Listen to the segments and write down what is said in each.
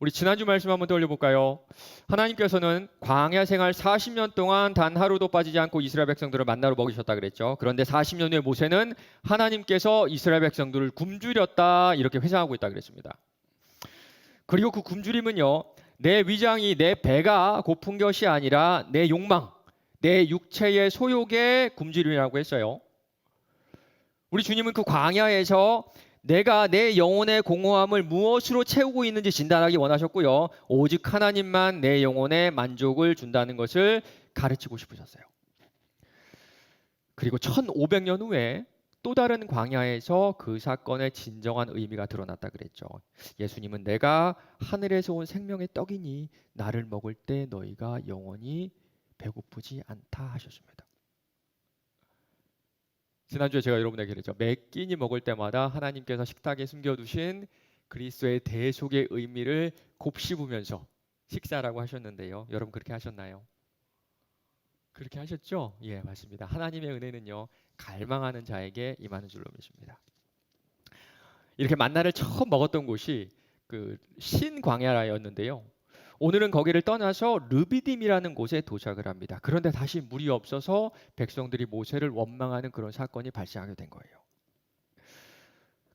우리 지난주 말씀 한번 떠올려 볼까요? 하나님께서는 광야 생활 40년 동안 단 하루도 빠지지 않고 이스라엘 백성들을 만나러 먹이셨다 그랬죠. 그런데 40년 후에 모세는 하나님께서 이스라엘 백성들을 굶주렸다 이렇게 회상하고 있다 그랬습니다. 그리고 그 굶주림은요. 내 위장이 내 배가 고픈 것이 아니라 내 욕망, 내 육체의 소욕의 굶주림이라고 했어요. 우리 주님은 그 광야에서 내가 내 영혼의 공허함을 무엇으로 채우고 있는지 진단하기 원하셨고요. 오직 하나님만 내 영혼의 만족을 준다는 것을 가르치고 싶으셨어요. 그리고 1500년 후에 또 다른 광야에서 그 사건의 진정한 의미가 드러났다 그랬죠. 예수님은 내가 하늘에서 온 생명의 떡이니 나를 먹을 때 너희가 영원히 배고프지 않다 하셨습니다. 지난주에 제가 여러분에게 그랬죠. 매 끼니 먹을 때마다 하나님께서 식탁에 숨겨두신 그리스도의 대속의 의미를 곱씹으면서 식사라고 하셨는데요. 여러분 그렇게 하셨나요? 그렇게 하셨죠? 예, 맞습니다. 하나님의 은혜는요, 갈망하는 자에게 임하는 줄로 믿습니다. 이렇게 만나를 처음 먹었던 곳이 그 신광야라였는데요. 오늘은 거기를 떠나서 르비딤이라는 곳에 도착을 합니다. 그런데 다시 물이 없어서 백성들이 모세를 원망하는 그런 사건이 발생하게 된 거예요.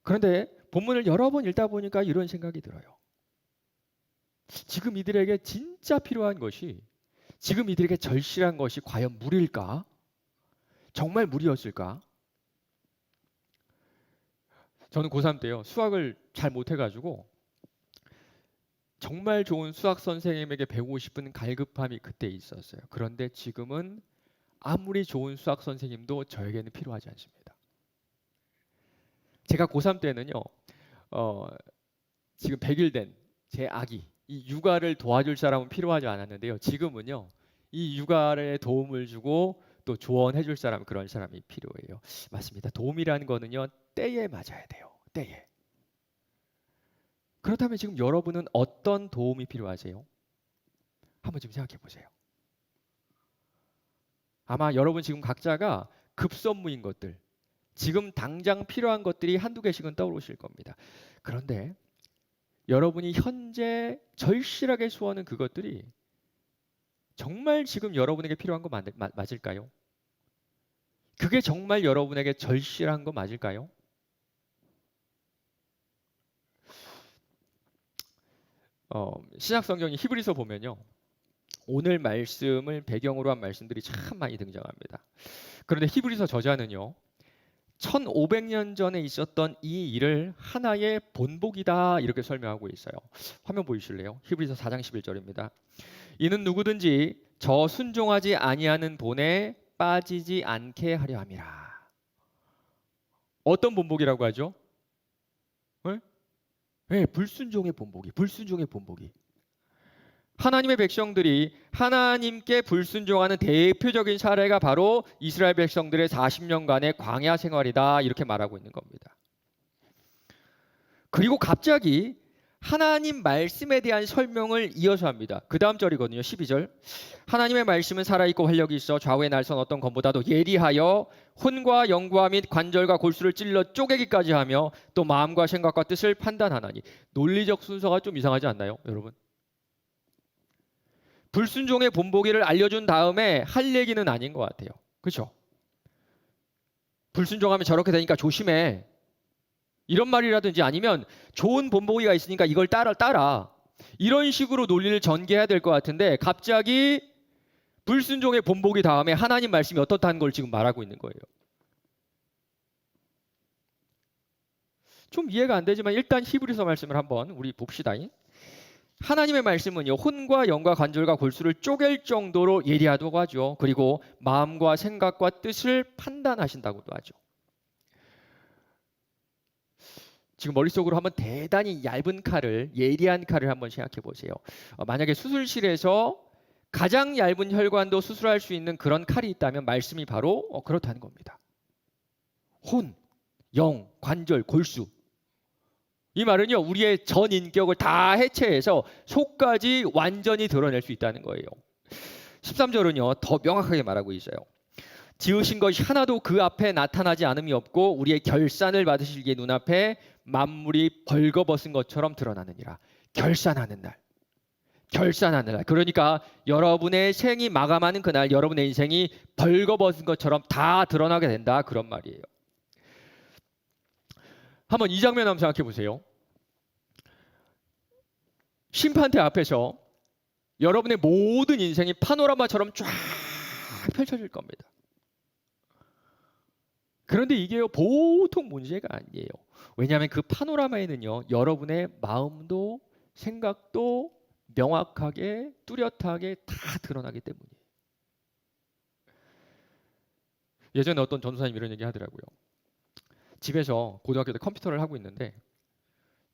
그런데 본문을 여러 번 읽다 보니까 이런 생각이 들어요. 지금 이들에게 진짜 필요한 것이 지금 이들에게 절실한 것이 과연 물일까? 정말 물이었을까? 저는 고3 때요. 수학을 잘 못해가지고 정말 좋은 수학 선생님에게 배우고 싶은 갈급함이 그때 있었어요. 그런데 지금은 아무리 좋은 수학 선생님도 저에게는 필요하지 않습니다. 제가 고3 때는요, 어, 지금 100일 된 제 아기, 이 육아를 도와줄 사람은 필요하지 않았는데요. 지금은요, 이 육아에 도움을 주고 또 조언해 줄 사람 그런 사람이 필요해요. 맞습니다. 도움이라는 거는요, 때에 맞아야 돼요. 때에. 그렇다면 지금 여러분은 어떤 도움이 필요하세요? 한번 좀 생각해 보세요. 아마 여러분 지금 각자가 급선무인 것들, 지금 당장 필요한 것들이 한두 개씩은 떠오르실 겁니다. 그런데 여러분이 현재 절실하게 소원하는 그것들이 정말 지금 여러분에게 필요한 거 맞, 맞, 맞을까요? 그게 정말 여러분에게 절실한 거 맞을까요? 어, 신약 성경이 히브리서 보면요. 오늘 말씀을 배경으로 한 말씀들이 참 많이 등장합니다. 그런데 히브리서 저자는요. 1500년 전에 있었던 이 일을 하나의 본복이다 이렇게 설명하고 있어요. 화면 보이실래요? 히브리서 4장 11절입니다. 이는 누구든지 저 순종하지 아니하는 본에 빠지지 않게 하려 함이라. 어떤 본복이라고 하죠? 네? 네, 불순종의 본복이, 불순종의 본복이. 하나님의 백성들이 하나님께 불순종하는 대표적인 사례가 바로 이스라엘 백성들의 40년간의 광야 생활이다 이렇게 말하고 있는 겁니다. 그리고 갑자기 하나님 말씀에 대한 설명을 이어서 합니다. 그 다음 절이거든요. 12절. 하나님의 말씀은 살아있고 활력이 있어 좌우의 날선 어떤 것보다도 예리하여 혼과 영과 및 관절과 골수를 찔러 쪼개기까지 하며 또 마음과 생각과 뜻을 판단하나니 논리적 순서가 좀 이상하지 않나요, 여러분? 불순종의 본보기를 알려준 다음에 할 얘기는 아닌 것 같아요. 그렇죠? 불순종하면 저렇게 되니까 조심해. 이런 말이라든지 아니면 좋은 본보기가 있으니까 이걸 따라 따라 이런 식으로 논리를 전개해야 될 것 같은데 갑자기 불순종의 본보기 다음에 하나님 말씀이 어떻다는 걸 지금 말하고 있는 거예요. 좀 이해가 안 되지만 일단 히브리서 말씀을 한번 우리 봅시다. 하나님의 말씀은요 혼과 영과 관절과 골수를 쪼갤 정도로 예리하다고 하죠. 그리고 마음과 생각과 뜻을 판단하신다고도 하죠. 지금 머릿속으로 한번 대단히 얇은 칼을 예리한 칼을 한번 생각해 보세요. 어, 만약에 수술실에서 가장 얇은 혈관도 수술할 수 있는 그런 칼이 있다면 말씀이 바로 어, 그렇다는 겁니다. 혼, 영, 관절, 골수 이 말은요, 우리의 전 인격을 다 해체해서 속까지 완전히 드러낼 수 있다는 거예요. 13절은요, 더 명확하게 말하고 있어요. 지으신 것이 하나도 그 앞에 나타나지 않음이 없고 우리의 결산을 받으시기에 눈앞에 만물이 벌거벗은 것처럼 드러나느니라. 결산하는 날. 결산하는 날. 그러니까 여러분의 생이 마감하는 그날 여러분의 인생이 벌거벗은 것처럼 다 드러나게 된다. 그런 말이에요. 한번 이 장면 한번 생각해 보세요. 심판대 앞에서 여러분의 모든 인생이 파노라마처럼 쫙 펼쳐질 겁니다. 그런데 이게요 보통 문제가 아니에요. 왜냐하면 그 파노라마에는요 여러분의 마음도 생각도 명확하게 뚜렷하게 다 드러나기 때문이에요. 예전에 어떤 전도사님 이런 얘기 하더라고요. 집에서 고등학교 때 컴퓨터를 하고 있는데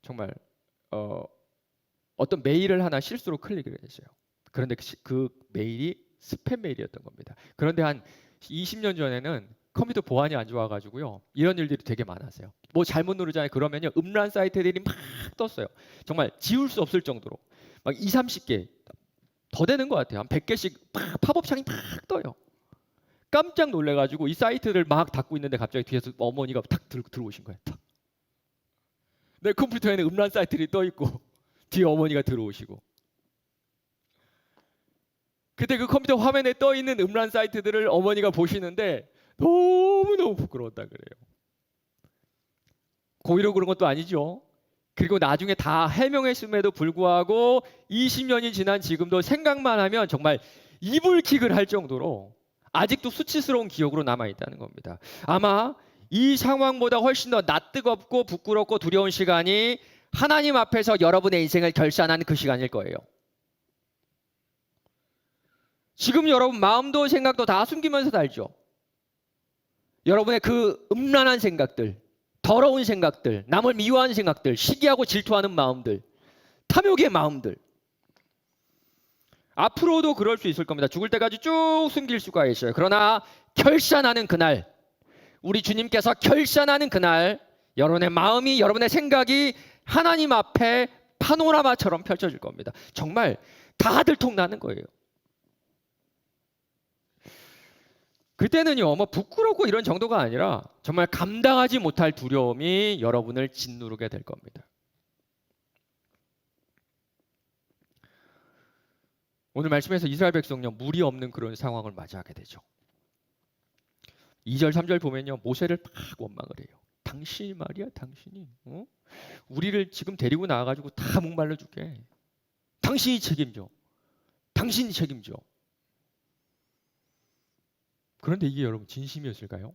정말 어, 어떤 메일을 하나 실수로 클릭을 했어요. 그런데 그, 시- 그 메일이 스팸 메일이었던 겁니다. 그런데 한 20년 전에는 컴퓨터 보안이 안 좋아가지고요 이런 일들이 되게 많았어요. 뭐 잘못 누르잖아요. 그러면요 음란 사이트들이 막 떴어요. 정말 지울 수 없을 정도로 막 2, 30개 더 되는 것 같아요. 한 100개씩 막 팝업 창이 막 떠요. 깜짝 놀래가지고 이 사이트를 막 닫고 있는데 갑자기 뒤에서 어머니가 탁 들, 들어오신 거예요. 탁. 내 컴퓨터에는 음란 사이트들이 떠 있고 뒤에 어머니가 들어오시고 그때 그 컴퓨터 화면에 떠 있는 음란 사이트들을 어머니가 보시는데 너무 너무 부끄러웠다 그래요. 고의로 그런 것도 아니죠. 그리고 나중에 다 해명했음에도 불구하고 20년이 지난 지금도 생각만 하면 정말 이불킥을 할 정도로 아직도 수치스러운 기억으로 남아 있다는 겁니다. 아마 이 상황보다 훨씬 더 낯뜨겁고 부끄럽고 두려운 시간이 하나님 앞에서 여러분의 인생을 결산하는 그 시간일 거예요. 지금 여러분 마음도 생각도 다 숨기면서 살죠. 여러분의 그 음란한 생각들, 더러운 생각들, 남을 미워하는 생각들, 시기하고 질투하는 마음들, 탐욕의 마음들. 앞으로도 그럴 수 있을 겁니다. 죽을 때까지 쭉 숨길 수가 있어요. 그러나 결산하는 그날, 우리 주님께서 결산하는 그날, 여러분의 마음이, 여러분의 생각이 하나님 앞에 파노라마처럼 펼쳐질 겁니다. 정말 다 들통나는 거예요. 그때는요, 뭐 부끄럽고 이런 정도가 아니라 정말 감당하지 못할 두려움이 여러분을 짓누르게 될 겁니다. 오늘 말씀에서 이스라엘 백성요, 물이 없는 그런 상황을 맞이하게 되죠. 2절, 3절 보면요, 모세를 막 원망을 해요. 당신이 말이야, 당신이. 어? 우리를 지금 데리고 나와가지고 다 목말라 줄게. 당신이 책임져. 당신이 책임져. 그런데 이게 여러분 진심이었을까요?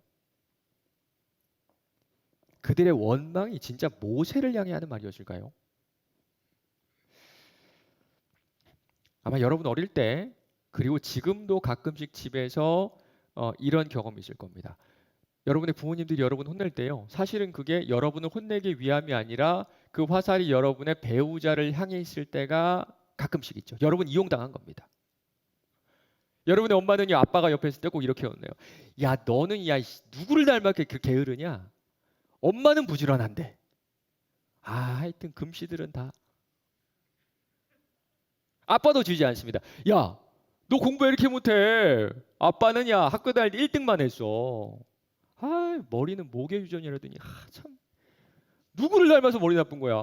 그들의 원망이 진짜 모세를 향해 하는 말이었을까요? 아마 여러분 어릴 때 그리고 지금도 가끔씩 집에서 어, 이런 경험이 있을 겁니다. 여러분의 부모님들이 여러분 혼낼 때요. 사실은 그게 여러분을 혼내기 위함이 아니라 그 화살이 여러분의 배우자를 향해 있을 때가 가끔씩 있죠. 여러분 이용당한 겁니다. 여러분의 엄마는요 아빠가 옆에 있을 때 꼭 이렇게 혼내요. 야 너는 야 이, 누구를 닮았게 그 게으르냐? 엄마는 부지런한데. 아 하여튼 금씨들은 다. 아빠도 주지 않습니다. 야 너 공부 왜 이렇게 못해? 아빠는 야 학교 다닐 때 1등만 했어. 아 머리는 목의 유전이라더니 아, 참 누구를 닮아서 머리 나쁜 거야?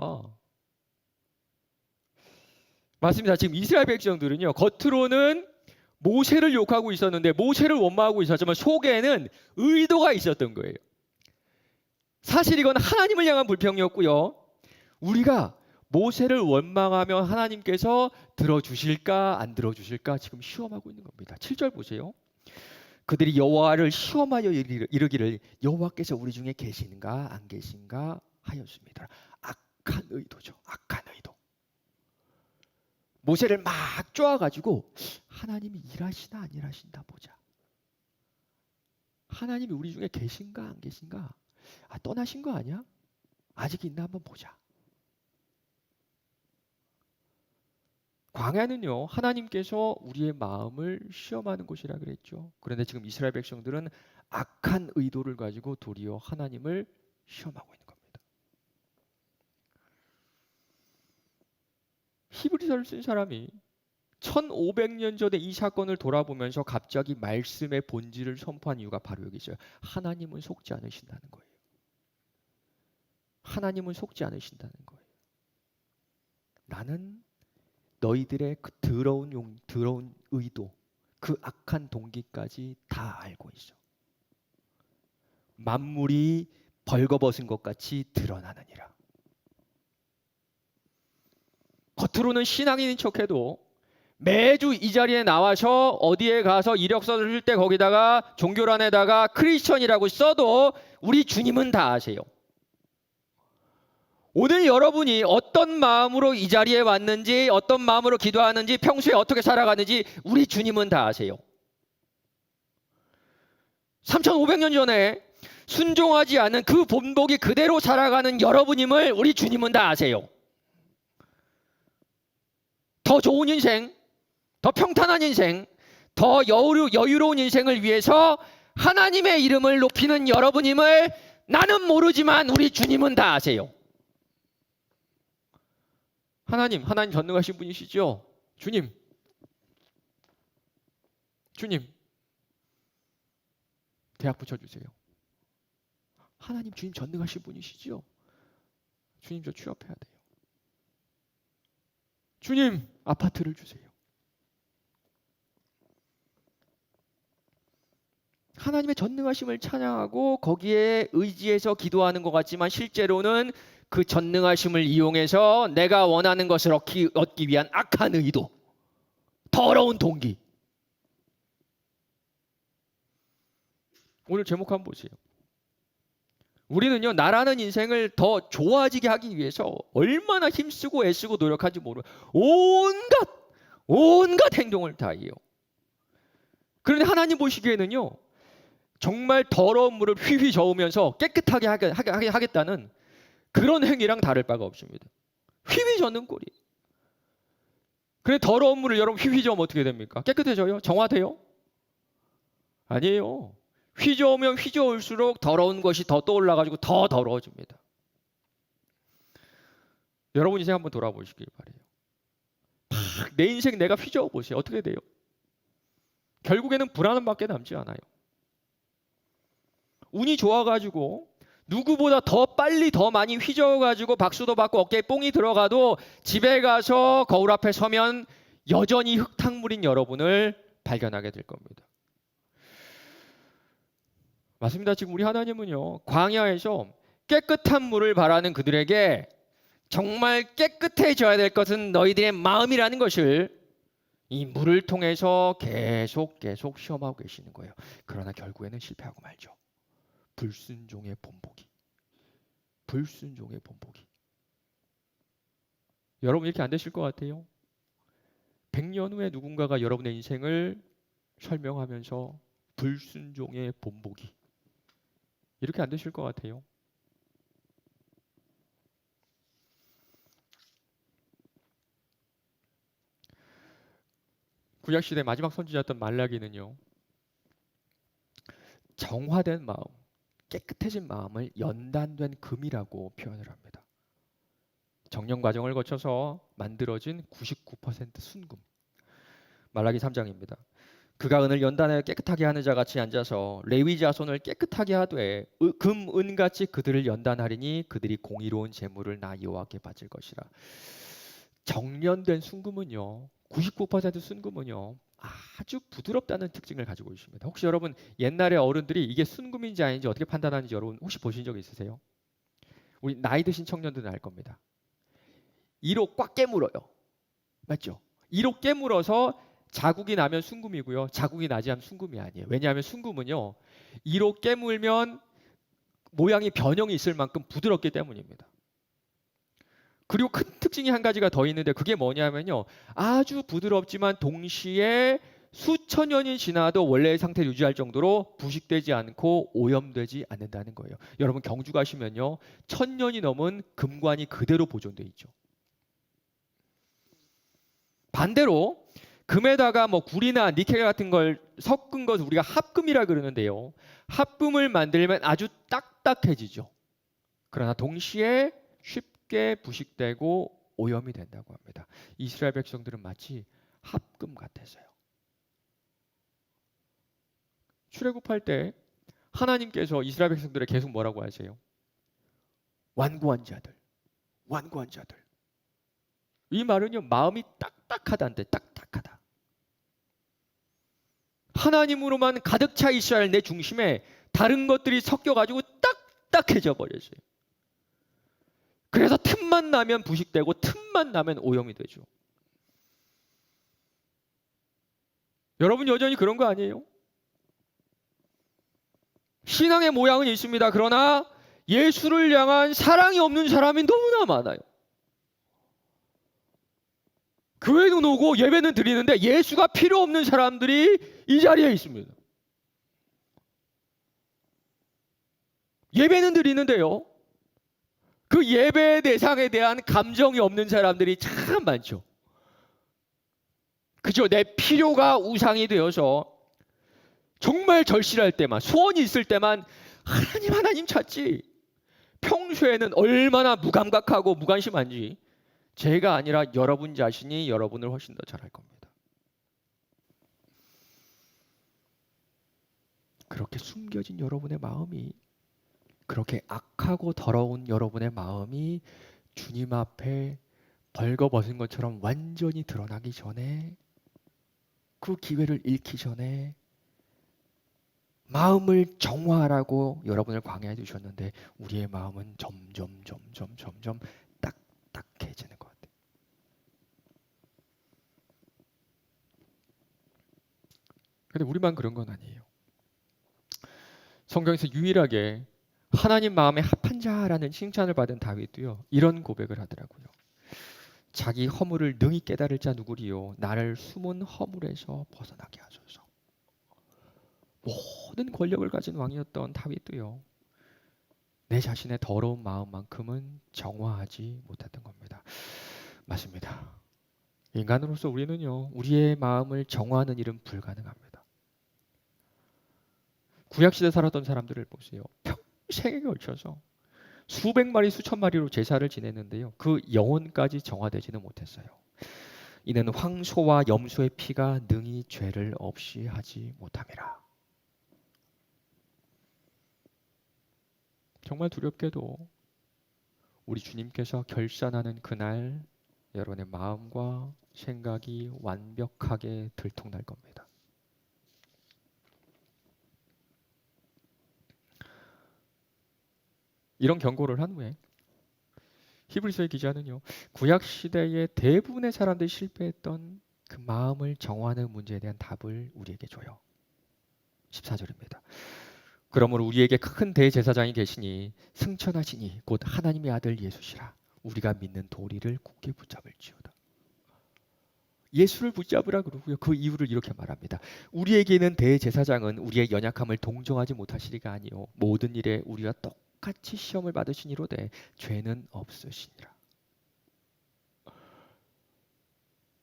맞습니다. 지금 이스라엘 백성들은요 겉으로는 모세를 욕하고 있었는데 모세를 원망하고 있었지만 속에는 의도가 있었던 거예요. 사실 이건 하나님을 향한 불평이었고요. 우리가 모세를 원망하며 하나님께서 들어주실까 안 들어주실까 지금 시험하고 있는 겁니다. 7절 보세요. 그들이 여호와를 시험하여 이르- 이르기를 여호와께서 우리 중에 계신가 안 계신가 하였습니다. 악한 의도죠. 악한 의도. 모세를 막 쪼아가지고 하나님이 일하시나 안 일하신다 보자. 하나님이 우리 중에 계신가 안 계신가? 아 떠나신 거 아니야? 아직 있나 한번 보자. 광야는요 하나님께서 우리의 마음을 시험하는 곳이라 그랬죠. 그런데 지금 이스라엘 백성들은 악한 의도를 가지고 도리어 하나님을 시험하고 있는 겁니다. 히브리서를 쓴 사람이 1500년 전에 이 사건을 돌아보면서 갑자기 말씀의 본질을 선포한 이유가 바로 여기 있어요. 하나님은 속지 않으신다는 거예요. 하나님은 속지 않으신다는 거예요. 나는 너희들의 그 더러운 용, 더러운 의도, 그 악한 동기까지 다 알고 있어. 만물이 벌거벗은 것 같이 드러나느니라. 겉으로는 신앙인인 척해도 매주 이 자리에 나와서 어디에 가서 이력서를 쓸 때 거기다가 종교란에다가 크리스천이라고 써도 우리 주님은 다 아세요. 오늘 여러분이 어떤 마음으로 이 자리에 왔는지, 어떤 마음으로 기도하는지, 평소에 어떻게 살아가는지 우리 주님은 다 아세요. 3,500년 전에 순종하지 않은 그 본복이 그대로 살아가는 여러분임을 우리 주님은 다 아세요. 더 좋은 인생, 더 평탄한 인생, 더 여유, 여유로운 인생을 위해서 하나님의 이름을 높이는 여러분임을 나는 모르지만 우리 주님은 다 아세요. 하나님, 하나님 전능하신 분이시죠? 주님, 주님, 대학 붙여주세요. 하나님, 주님 전능하신 분이시죠? 주님, 저 취업해야 돼요. 주님, 아파트를 주세요. 하나님의 전능하심을 찬양하고 거기에 의지해서 기도하는 것 같지만 실제로는 그 전능하심을 이용해서 내가 원하는 것을 얻기, 얻기 위한 악한 의도, 더러운 동기. 오늘 제목 한번 보세요. 우리는요, 나라는 인생을 더 좋아지게 하기 위해서 얼마나 힘쓰고 애쓰고 노력하지 모르 온갖, 온갖 행동을 다 해요. 그런데 하나님 보시기에는요, 정말 더러운 물을 휘휘 저으면서 깨끗하게 하게, 하게, 하겠다 는 그런 행위랑 다를 바가 없습니다. 휘휘 저는 꼴이. 그래 더러운 물을 여러분 휘휘 저으면 어떻게 됩니까? 깨끗해져요? 정화돼요? 아니에요. 휘저으면 휘저을수록 더러운 것이 더 떠올라가지고 더 더러워집니다. 여러분 인생 한번 돌아보시길 바래요. 내 인생 내가 휘저어 보세요. 어떻게 돼요? 결국에는 불안함밖에 남지 않아요. 운이 좋아가지고 누구보다 더 빨리 더 많이 휘저어가지고 박수도 받고 어깨에 뽕이 들어가도 집에 가서 거울 앞에 서면 여전히 흙탕물인 여러분을 발견하게 될 겁니다. 맞습니다. 지금 우리 하나님은요 광야에서 깨끗한 물을 바라는 그들에게 정말 깨끗해져야 될 것은 너희들의 마음이라는 것을 이 물을 통해서 계속 계속 시험하고 계시는 거예요. 그러나 결국에는 실패하고 말죠. 불순종의 본보기. 불순종의 본보기. 여러분 이렇게 안 되실 것 같아요. 100년 후에 누군가가 여러분의 인생을 설명하면서 불순종의 본보기. 이렇게 안 되실 것 같아요. 구약 시대 마지막 선지자였던 말라기는요. 정화된 마음, 깨끗해진 마음을 연단된 금이라고 표현을 합니다. 정령 과정을 거쳐서 만들어진 99% 순금. 말라기 3장입니다. 그가 은을 연단하여 깨끗하게 하는 자 같이 앉아서 레위 자손을 깨끗하게 하되 금 은같이 그들을 연단하리니 그들이 공의로운 재물을 나 여호와께 바칠 것이라. 정련된 순금은요. 99% 순금은요. 아주 부드럽다는 특징을 가지고 있습니다. 혹시 여러분 옛날에 어른들이 이게 순금인지 아닌지 어떻게 판단하는지 여러분 혹시 보신 적 있으세요? 우리 나이 드신 청년들은 알 겁니다. 이로 꽉 깨물어요. 맞죠? 이로 깨물어서 자국이 나면 순금이고요. 자국이 나지 않으면 순금이 아니에요. 왜냐하면 순금은요. 이로 깨물면 모양이 변형이 있을 만큼 부드럽기 때문입니다. 그리고 큰 특징이 한 가지가 더 있는데 그게 뭐냐면요. 아주 부드럽지만 동시에 수천 년이 지나도 원래의 상태를 유지할 정도로 부식되지 않고 오염되지 않는다는 거예요. 여러분 경주 가시면요. 천 년이 넘은 금관이 그대로 보존돼 있죠. 반대로 금에다가 뭐 구리나 니켈 같은 걸 섞은 것을 우리가 합금이라 그러는데요. 합금을 만들면 아주 딱딱해지죠. 그러나 동시에 쉽게 부식되고 오염이 된다고 합니다. 이스라엘 백성들은 마치 합금 같았어요. 출애굽할 때 하나님께서 이스라엘 백성들에 계속 뭐라고 하세요? 완고한 자들, 완고한 자들. 이 말은요 마음이 딱딱하다는데 딱딱 하나님으로만 가득 차 있어야 할 내 중심에 다른 것들이 섞여가지고 딱딱해져 버렸어요. 그래서 틈만 나면 부식되고 틈만 나면 오염이 되죠. 여러분 여전히 그런 거 아니에요? 신앙의 모양은 있습니다. 그러나 예수를 향한 사랑이 없는 사람이 너무나 많아요. 교회는 오고 예배는 드리는데 예수가 필요 없는 사람들이 이 자리에 있습니다. 예배는 드리는데요. 그 예배 대상에 대한 감정이 없는 사람들이 참 많죠. 그죠? 내 필요가 우상이 되어서 정말 절실할 때만, 소원이 있을 때만 하나님, 하나님 찾지. 평소에는 얼마나 무감각하고 무관심한지 제가 아니라 여러분 자신이 여러분을 훨씬 더 잘할 겁니다. 그렇게 숨겨진 여러분의 마음이 그렇게 악하고 더러운 여러분의 마음이 주님 앞에 벌거벗은 것처럼 완전히 드러나기 전에 그 기회를 잃기 전에 마음을 정화하라고 여러분을 광야해 두셨는데 우리의 마음은 점점 점점 점점 딱딱해지는 것 같아요. 근데 우리만 그런 건 아니에요. 성경에서 유일하게 하나님 마음에 합한 자라는 칭찬을 받은 다윗도요. 이런 고백을 하더라고요. 자기 허물을 능히 깨달을 자 누구리요 나를 숨은 허물에서 벗어나게 하소서. 모든 권력을 가진 왕이었던 다윗도요. 내 자신의 더러운 마음만큼은 정화하지 못했던 겁니다. 맞습니다. 인간으로서 우리는요. 우리의 마음을 정화하는 일은 불가능합니다. 구약 시대 살았던 사람들을 보세요. 평생에 걸쳐서 수백 마리 수천 마리로 제사를 지냈는데요. 그 영혼까지 정화되지는 못했어요. 이는 황소와 염소의 피가 능히 죄를 없이 하지 못함이라. 정말 두렵게도 우리 주님께서 결산하는 그날 여러분의 마음과 생각이 완벽하게 들통날 겁니다. 이런 경고를 한 후에 히브리서의 기자는요. 구약 시대의 대부분의 사람들이 실패했던 그 마음을 정화하는 문제에 대한 답을 우리에게 줘요. 14절입니다. 그러므로 우리에게 큰 대제사장이 계시니 승천하시니 곧 하나님의 아들 예수시라. 우리가 믿는 도리를 굳게 붙잡을지어다. 예수를 붙잡으라 그러고요. 그 이유를 이렇게 말합니다. 우리에게는 대제사장은 우리의 연약함을 동정하지 못하시리가 아니요 모든 일에 우리와 똑 같이 시험을 받으시니로되 죄는 없으시니라.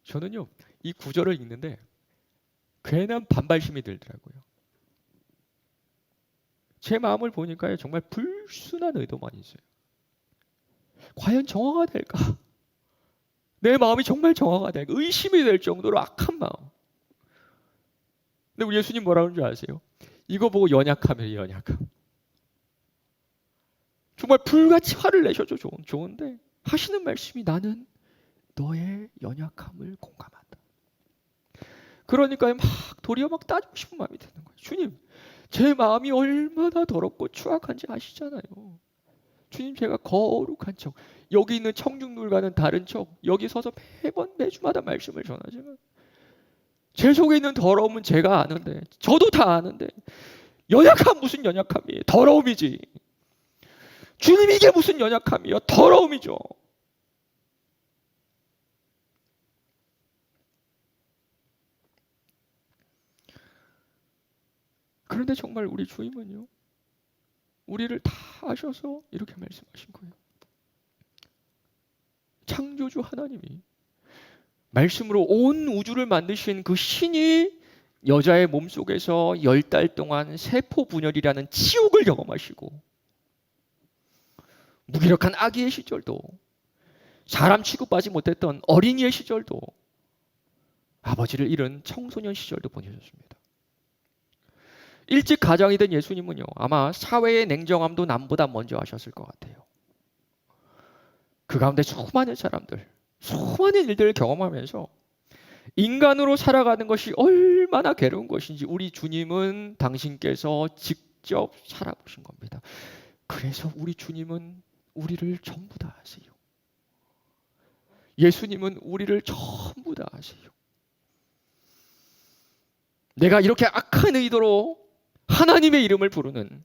저는요 이 구절을 읽는데 괜한 반발심이 들더라고요. 제 마음을 보니까요 정말 불순한 의도만 있어요. 과연 정화가 될까? 내 마음이 정말 정화가 될까? 의심이 될 정도로 악한 마음. 근데 우리 예수님 뭐라 그러는 줄 아세요? 이거 보고 연약함이에요, 연약함. 정말 불같이 화를 내셔도 좋은, 좋은데 하시는 말씀이 나는 너의 연약함을 공감한다. 그러니까 막 도리어 막 따지고 싶은 마음이 드는 거예요. 주님, 제 마음이 얼마나 더럽고 추악한지 아시잖아요. 주님 제가 거룩한 척 여기 있는 청중들과는 다른 척 여기 서서 매번 매주마다 말씀을 전하지만 제 속에 있는 더러움은 제가 아는데 저도 다 아는데 연약함 무슨 연약함이에요 더러움이지 주님 이게 무슨 연약함이에요 더러움이죠 그런데 정말 우리 주님은요 우리를 다 아셔서 이렇게 말씀하신 거예요. 창조주 하나님이 말씀으로 온 우주를 만드신 그 신이 여자의 몸 속에서 열 달 동안 세포 분열이라는 치욕을 경험하시고 무기력한 아기의 시절도 사람 취급하지 못했던 어린이의 시절도 아버지를 잃은 청소년 시절도 보내셨습니다. 일찍 가장이 된 예수님은요, 아마 사회의 냉정함도 남보다 먼저 하셨을 것 같아요. 그 가운데 수많은 사람들, 수많은 일들을 경험하면서 인간으로 살아가는 것이 얼마나 괴로운 것인지 우리 주님은 당신께서 직접 살아보신 겁니다. 그래서 우리 주님은 우리를 전부 다 아세요. 예수님은 우리를 전부 다 아세요. 내가 이렇게 악한 의도로 하나님의 이름을 부르는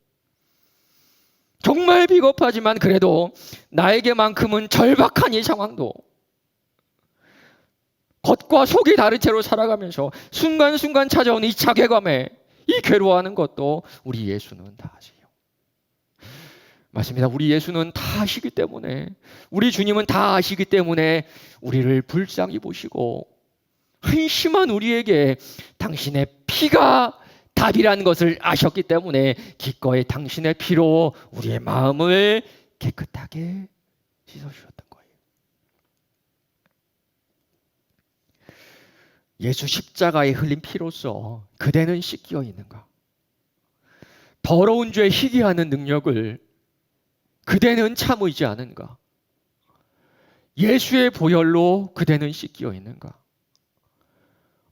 정말 비겁하지만 그래도 나에게만큼은 절박한 이 상황도 겉과 속이 다른 채로 살아가면서 순간순간 찾아오는 이 자괴감에 이 괴로워하는 것도 우리 예수는 다 아세요. 맞습니다. 우리 예수는 다 아시기 때문에 우리 주님은 다 아시기 때문에 우리를 불쌍히 보시고 한심한 우리에게 당신의 피가 답이라는 것을 아셨기 때문에 기꺼이 당신의 피로 우리의 마음을 깨끗하게 씻어주셨던 거예요. 예수 십자가에 흘린 피로써 그대는 씻겨 있는가? 더러운 죄 희귀하는 능력을 그대는 참으지 않은가? 예수의 보혈로 그대는 씻겨 있는가?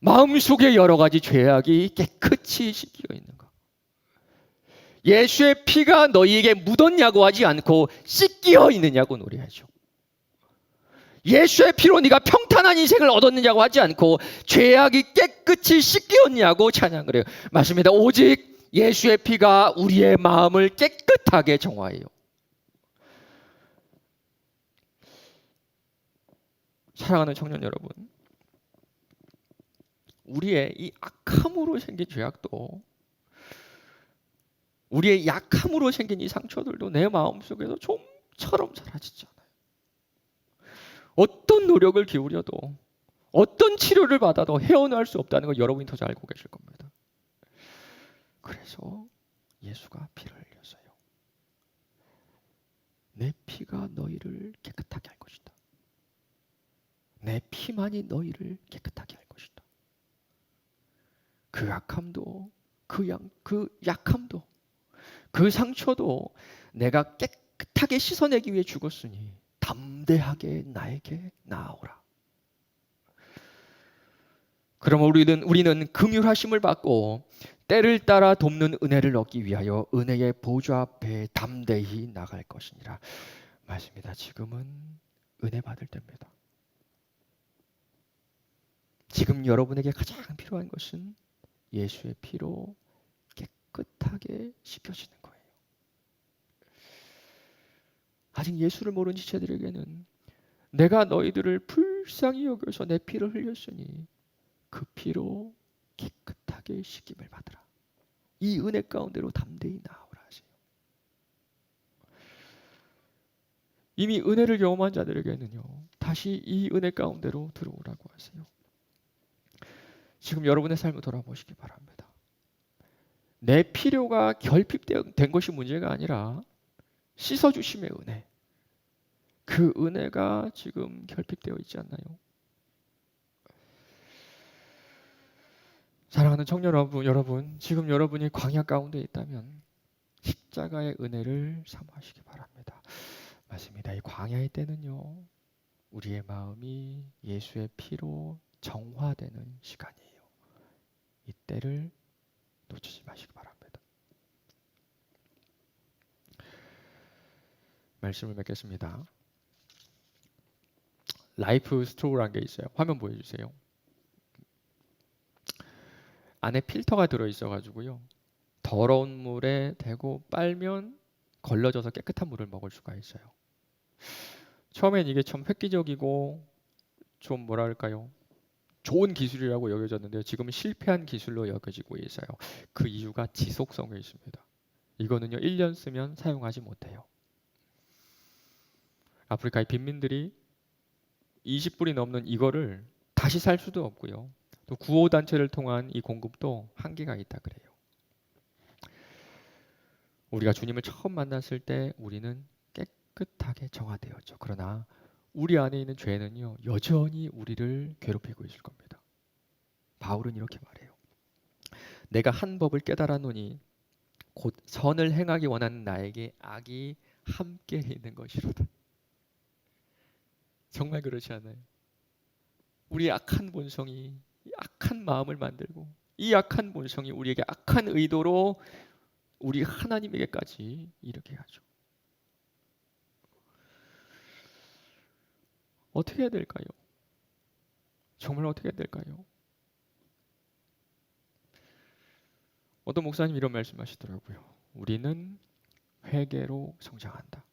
마음속에 여러 가지 죄악이 깨끗이 씻겨 있는가? 예수의 피가 너희에게 묻었냐고 하지 않고 씻겨 있느냐고 노래하죠. 예수의 피로 네가 평탄한 인생을 얻었느냐고 하지 않고 죄악이 깨끗이 씻겼냐고 찬양을 해요. 맞습니다. 오직 예수의 피가 우리의 마음을 깨끗하게 정화해요. 사랑하는 청년 여러분, 우리의 이 악함으로 생긴 죄악도 우리의 약함으로 생긴 이 상처들도 내 마음속에서 좀처럼 사라지지 않아요. 어떤 노력을 기울여도 어떤 치료를 받아도 헤어나올 수 없다는 걸 여러분이 더 잘 알고 계실 겁니다. 그래서 예수가 피를 흘렸어요. 내 피가 너희를 깨끗하게 할 것이다. 내 피만이 너희를 깨끗하게 할 것이다. 그 악함도 그, 양, 그 약함도 그 상처도 내가 깨끗하게 씻어내기 위해 죽었으니 담대하게 나에게 나아오라. 그럼 우리는 우리는 긍휼하심을 받고 때를 따라 돕는 은혜를 얻기 위하여 은혜의 보좌 앞에 담대히 나갈 것이니라. 맞습니다. 지금은 은혜 받을 때입니다. 지금 여러분에게 가장 필요한 것은 예수의 피로 깨끗하게 씻겨지는 거예요. 아직 예수를 모르는 지체들에게는 내가 너희들을 불쌍히 여겨서 내 피를 흘렸으니 그 피로 깨끗하게 씻김을 받으라. 이 은혜 가운데로 담대히 나오라 하세요. 이미 은혜를 경험한 자들에게는요. 다시 이 은혜 가운데로 들어오라고 하세요. 지금 여러분의 삶을 돌아보시기 바랍니다. 내 필요가 결핍된 것이 문제가 아니라 씻어주심의 은혜. 그 은혜가 지금 결핍되어 있지 않나요? 사랑하는 청년 여러분, 여러분, 지금 여러분이 광야 가운데 있다면 십자가의 은혜를 사모하시기 바랍니다. 맞습니다. 이 광야의 때는요, 우리의 마음이 예수의 피로 정화되는 시간이에요. 이 때를 놓치지 마시기 바랍니다. 말씀을 맺겠습니다. 라이프 스토어라는 게 있어요. 화면 보여주세요. 안에 필터가 들어 있어 가지고요. 더러운 물에 대고 빨면 걸러져서 깨끗한 물을 먹을 수가 있어요. 처음엔 이게 참 획기적이고 좀 뭐랄까요? 좋은 기술이라고 여겨졌는데요. 지금은 실패한 기술로 여겨지고 있어요. 그 이유가 지속성에 있습니다. 이거는요. 1년 쓰면 사용하지 못해요. 아프리카의 빈민들이 20불이 넘는 이거를 다시 살 수도 없고요. 또 구호 단체를 통한 이 공급도 한계가 있다 그래요. 우리가 주님을 처음 만났을 때 우리는 깨끗하게 정화되었죠. 그러나 우리 안에 있는 죄는요 여전히 우리를 괴롭히고 있을 겁니다. 바울은 이렇게 말해요. 내가 한 법을 깨달았노니 곧 선을 행하기 원하는 나에게 악이 함께 있는 것이로다. 정말 그렇지 않아요? 우리 악한 본성이 이 악한 마음을 만들고 이 악한 본성이 우리에게 악한 의도로 우리 하나님에게까지 이르게 하죠. 어떻게 해야 될까요? 정말 어떻게 해야 될까요? 어떤 목사님 이런 말씀하시더라고요. 우리는 회개로 성장한다.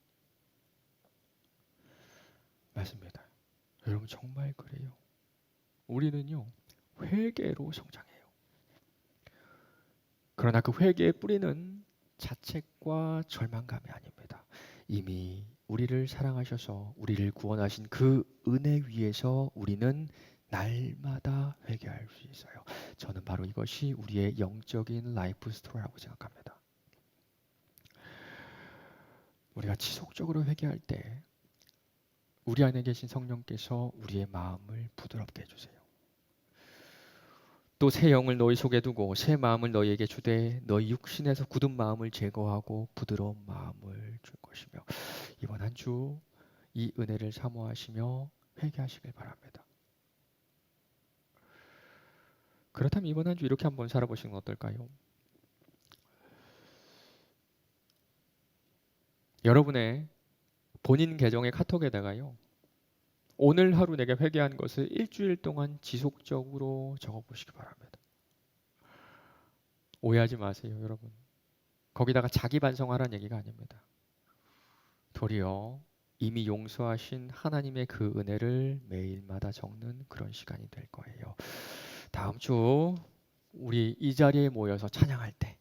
맞습니다. 여러분 정말 그래요. 우리는요 회개로 성장해요. 그러나 그 회개의 뿌리는 자책과 절망감이 아닙니다. 이미 우리를 사랑하셔서 우리를 구원하신 그 은혜 위에서 우리는 날마다 회개할 수 있어요. 저는 바로 이것이 우리의 영적인 라이프 스토리라고 생각합니다. 우리가 지속적으로 회개할 때 우리 안에 계신 성령께서 우리의 마음을 부드럽게 해주세요. 또 새 영을 너희 속에 두고 새 마음을 너희에게 주되 너희 육신에서 굳은 마음을 제거하고 부드러운 마음을 줄 것이며 이번 한 주 이 은혜를 사모하시며 회개하시길 바랍니다. 그렇다면 이번 한 주 이렇게 한번 살아보시는 건 어떨까요? 여러분의 본인 계정의 카톡에다가요. 오늘 하루 내가 회개한 것을 일주일 동안 지속적으로 적어보시기 바랍니다. 오해하지 마세요, 여러분. 거기다가 자기 반성하라는 얘기가 아닙니다. 도리어 이미 용서하신 하나님의 그 은혜를 매일마다 적는 그런 시간이 될 거예요. 다음 주 우리 이 자리에 모여서 찬양할 때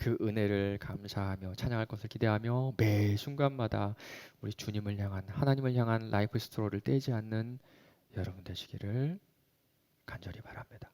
그 은혜를 감사하며 찬양할 것을 기대하며 매 순간마다 우리 주님을 향한 하나님을 향한 라이프 스토리를 떼지 않는 여러분 되시기를 간절히 바랍니다.